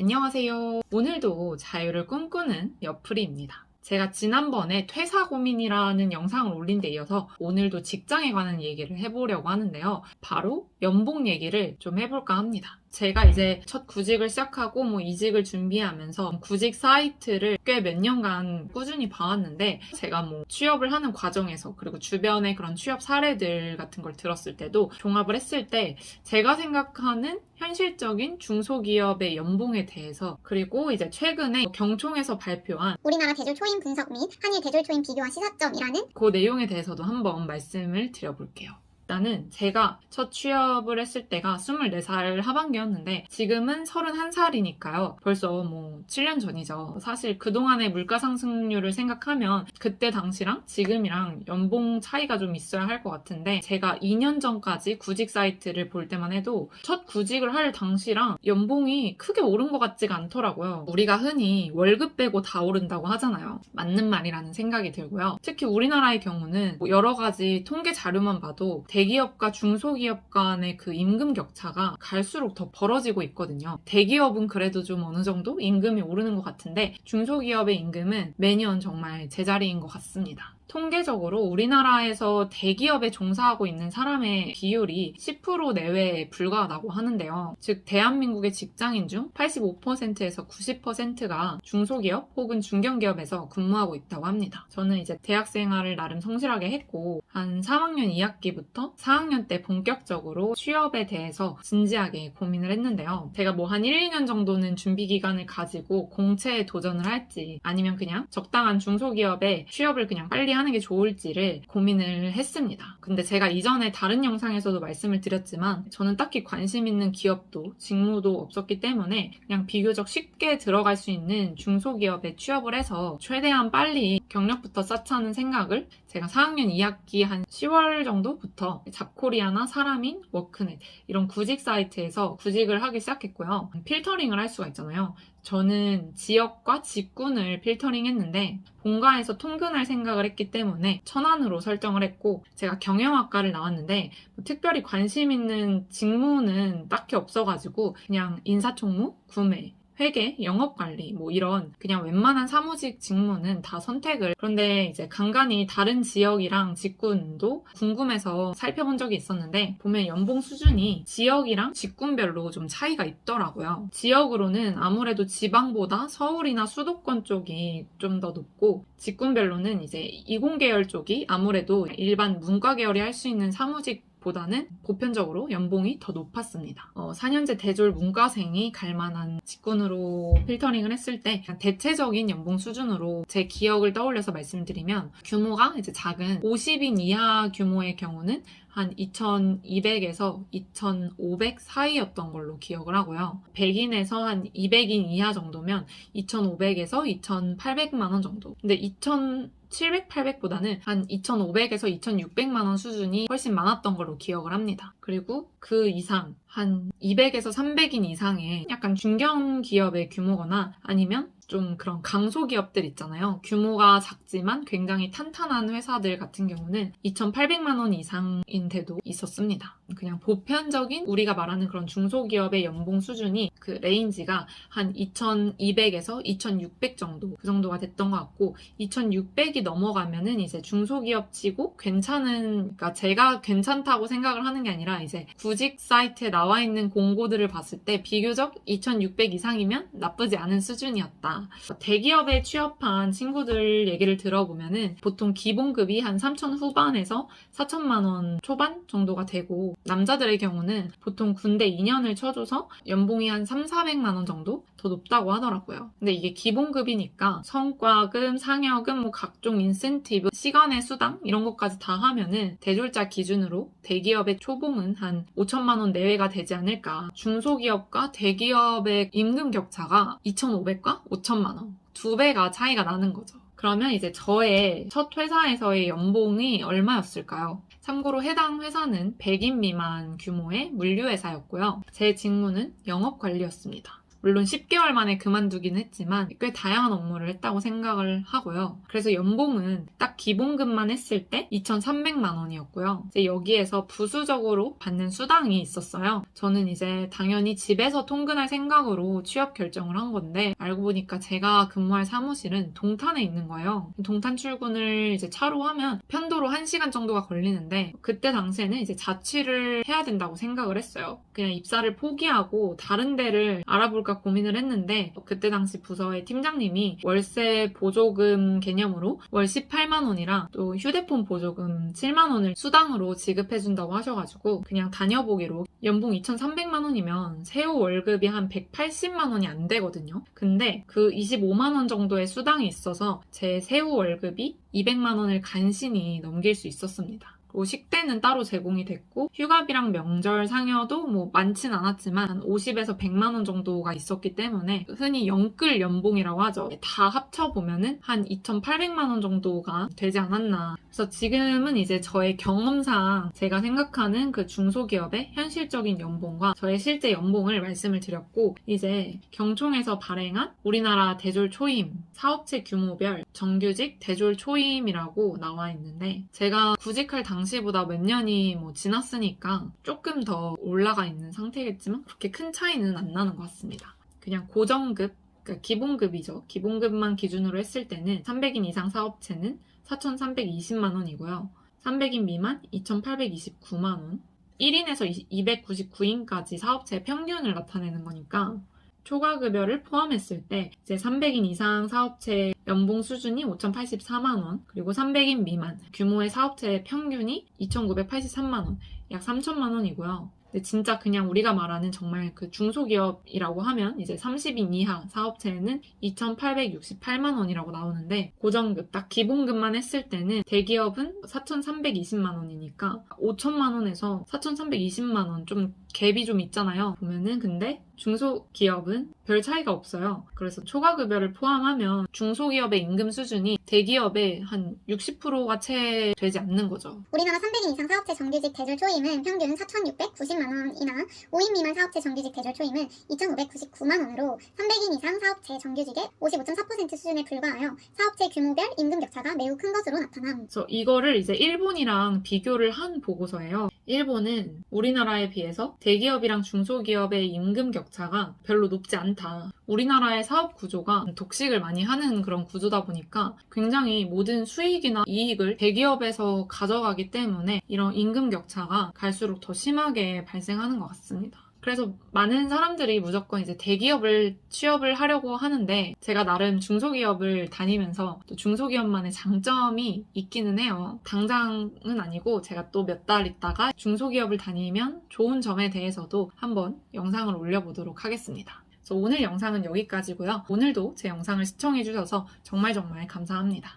안녕하세요. 오늘도 자유를 꿈꾸는 옆프리입니다. 제가 지난번에 퇴사 고민이라는 영상을 올린 데 이어서 오늘도 직장에 관한 얘기를 해보려고 하는데요. 바로 연봉 얘기를 좀 해볼까 합니다. 제가 이제 첫 구직을 시작하고 뭐 이직을 준비하면서 구직 사이트를 꽤 몇 년간 꾸준히 봐왔는데 제가 뭐 취업을 하는 과정에서 그리고 주변의 그런 취업 사례들 같은 걸 들었을 때도 종합을 했을 때 제가 생각하는 현실적인 중소기업의 연봉에 대해서 그리고 이제 최근에 경총에서 발표한 우리나라 대졸 초임 분석 및 한일 대졸 초임 비교와 시사점이라는 그 내용에 대해서도 한번 말씀을 드려볼게요. 일단은 제가 첫 취업을 했을 때가 24살 하반기였는데 지금은 31살이니까요. 벌써 뭐 7년 전이죠. 사실 그동안의 물가 상승률을 생각하면 그때 당시랑 지금이랑 연봉 차이가 좀 있어야 할 것 같은데 제가 2년 전까지 구직 사이트를 볼 때만 해도 첫 구직을 할 당시랑 연봉이 크게 오른 것 같지가 않더라고요. 우리가 흔히 월급 빼고 다 오른다고 하잖아요. 맞는 말이라는 생각이 들고요. 특히 우리나라의 경우는 뭐 여러 가지 통계 자료만 봐도 대 기업과 중소기업 간의 그 임금 격차가 갈수록 더 벌어지고 있거든요. 대기업은 그래도 좀 어느 정도 임금이 오르는 것 같은데 중소기업의 임금은 매년 정말 제자리인 것 같습니다. 통계적으로 우리나라에서 대기업에 종사하고 있는 사람의 비율이 10% 내외에 불과하다고 하는데요. 즉, 대한민국의 직장인 중 85%에서 90%가 중소기업 혹은 중견기업에서 근무하고 있다고 합니다. 저는 이제 대학 생활을 나름 성실하게 했고, 한 3학년 2학기부터 4학년 때 본격적으로 취업에 대해서 진지하게 고민을 했는데요. 제가 뭐 한 1, 2년 정도는 준비 기간을 가지고 공채에 도전을 할지, 아니면 그냥 적당한 중소기업에 취업을 그냥 빨리 하는 게 좋을지를 고민을 했습니다. 근데 제가 이전에 다른 영상에서도 말씀을 드렸지만 저는 딱히 관심 있는 기업도 직무도 없었기 때문에 그냥 비교적 쉽게 들어갈 수 있는 중소기업에 취업을 해서 최대한 빨리 경력부터 쌓자는 생각을 제가 4학년 2학기 한 10월 정도부터 잡코리아나 사람인 워크넷 이런 구직 사이트에서 구직을 하기 시작했고요. 필터링을 할 수가 있잖아요. 저는 지역과 직군을 필터링 했는데 본가에서 통근할 생각을 했기 때문에 천안으로 설정을 했고 제가 경영학과를 나왔는데 뭐 특별히 관심 있는 직무는 딱히 없어가지고 그냥 인사총무, 구매, 회계, 영업관리, 뭐 이런 그냥 웬만한 사무직 직무는 다 선택을 그런데 이제 간간히 다른 지역이랑 직군도 궁금해서 살펴본 적이 있었는데 보면 연봉 수준이 지역이랑 직군별로 좀 차이가 있더라고요. 지역으로는 아무래도 지방보다 서울이나 수도권 쪽이 좀 더 높고 직군별로는 이제 이공계열 쪽이 아무래도 일반 문과 계열이 할 수 있는 사무직 보다는 보편적으로 연봉이 더 높았습니다. 어, 4년제 대졸 문과생이 갈 만한 직군으로 필터링을 했을 때 대체적인 연봉 수준으로 제 기억을 떠올려서 말씀드리면 규모가 이제 작은 50인 이하 규모의 경우는 한 2,200에서 2,500 사이였던 걸로 기억을 하고요. 100인에서 한 200인 이하 정도면 2,500에서 2,800만 원 정도. 근데 2,000 700, 800보다는 한 2,500에서 2,600만 원 수준이 훨씬 많았던 걸로 기억을 합니다. 그리고 그 이상 한 200에서 300인 이상의 약간 중견 기업의 규모거나 아니면 좀 그런 강소 기업들 있잖아요. 규모가 작지만 굉장히 탄탄한 회사들 같은 경우는 2,800만 원 이상인 데도 있었습니다. 그냥 보편적인 우리가 말하는 그런 중소기업의 연봉 수준이 그 레인지가 한 2,200에서 2,600 정도 그 정도가 됐던 것 같고 2,600이 넘어가면은 이제 중소기업 치고 괜찮은 그러니까 제가 괜찮다고 생각을 하는 게 아니라 이제 구직 사이트에 나와 있는 공고들을 봤을 때 비교적 2,600 이상이면 나쁘지 않은 수준이었다. 대기업에 취업한 친구들 얘기를 들어보면은 보통 기본급이 한 3천 후반에서 4천만 원 초반 정도가 되고 남자들의 경우는 보통 군대 2년을 쳐줘서 연봉이 한 3, 400만 원 정도 더 높다고 하더라고요. 근데 이게 기본급이니까 성과금, 상여금, 뭐 각종 인센티브, 시간의 수당 이런 것까지 다 하면은 대졸자 기준으로 대기업의 초봉은 한 5천만 원 내외가 되지 않을까. 중소기업과 대기업의 임금 격차가 2,500과 5천만 원. 두 배가 차이가 나는 거죠. 그러면 이제 저의 첫 회사에서의 연봉이 얼마였을까요? 참고로 해당 회사는 100인 미만 규모의 물류회사였고요. 제 직무는 영업관리였습니다. 물론 10개월 만에 그만두긴 했지만 꽤 다양한 업무를 했다고 생각을 하고요. 그래서 연봉은 딱 기본급만 했을 때 2,300만 원이었고요. 이제 여기에서 부수적으로 받는 수당이 있었어요. 저는 이제 당연히 집에서 통근할 생각으로 취업 결정을 한 건데 알고 보니까 제가 근무할 사무실은 동탄에 있는 거예요. 동탄 출근을 이제 차로 하면 편도로 1시간 정도가 걸리는데 그때 당시에는 이제 자취를 해야 된다고 생각을 했어요. 그냥 입사를 포기하고 다른 데를 알아볼까 고민을 했는데 그때 당시 부서의 팀장님이 월세 보조금 개념으로 월 18만 원이랑 또 휴대폰 보조금 7만 원을 수당으로 지급해준다고 하셔가지고 그냥 다녀보기로 연봉 2,300만 원이면 세후 월급이 한 180만 원이 안 되거든요. 근데 그 25만 원 정도의 수당이 있어서 제 세후 월급이 200만 원을 간신히 넘길 수 있었습니다. 그리고 식대는 따로 제공이 됐고 휴가비랑 명절 상여도 뭐 많진 않았지만 한 50에서 100만 원 정도가 있었기 때문에 흔히 영끌 연봉이라고 하죠. 다 합쳐보면은 한 2,800만 원 정도가 되지 않았나. 그래서 지금은 이제 저의 경험상 제가 생각하는 그 중소기업의 현실적인 연봉과 저의 실제 연봉을 말씀을 드렸고 이제 경총에서 발행한 우리나라 대졸 초임 사업체 규모별 정규직 대졸 초임이라고 나와 있는데 제가 구직할 당시 보다 몇 년이 뭐 지났으니까 조금 더 올라가 있는 상태겠지만 그렇게 큰 차이는 안 나는 것 같습니다. 그냥 고정급 그러니까 기본급이죠. 기본급만 기준으로 했을 때는 300인 이상 사업체는 4,320만 원이고요. 300인 미만 2,829만 원. 1인에서 299인까지 사업체의 평균을 나타내는 거니까 초과급여를 포함했을 때 이제 300인 이상 사업체 연봉 수준이 5,084만 원, 그리고 300인 미만 규모의 사업체의 평균이 2,983만 원, 약 3천만 원이고요. 근데 진짜 그냥 우리가 말하는 정말 그 중소기업이라고 하면 이제 30인 이하 사업체에는 2,868만 원이라고 나오는데 고정급 딱 기본급만 했을 때는 대기업은 4,320만 원이니까 5천만 원에서 4,320만 원좀 갭이 좀 있잖아요. 보면은 근데 중소기업은 별 차이가 없어요. 그래서 초과급여를 포함하면 중소기업의 임금 수준이 대기업의 한 60%가 채 되지 않는 거죠. 우리나라 300인 이상 사업체 정규직 대졸 초임은 평균 4,690만 원이나 5인 미만 사업체 정규직 대졸 초임은 2,599만 원으로 300인 이상 사업체 정규직의 55.4% 수준에 불과하여 사업체 규모별 임금 격차가 매우 큰 것으로 나타남. 그래서 이거를 이제 일본이랑 비교를 한 보고서예요. 일본은 우리나라에 비해서 대기업이랑 중소기업의 임금 격차가 별로 높지 않다. 우리나라의 사업 구조가 독식을 많이 하는 그런 구조다 보니까 굉장히 모든 수익이나 이익을 대기업에서 가져가기 때문에 이런 임금 격차가 갈수록 더 심하게 발생하는 것 같습니다. 그래서 많은 사람들이 무조건 이제 대기업을 취업을 하려고 하는데 제가 나름 중소기업을 다니면서 또 중소기업만의 장점이 있기는 해요. 당장은 아니고 제가 또 몇 달 있다가 중소기업을 다니면 좋은 점에 대해서도 한번 영상을 올려보도록 하겠습니다. 그래서 오늘 영상은 여기까지고요. 오늘도 제 영상을 시청해주셔서 정말 정말 감사합니다.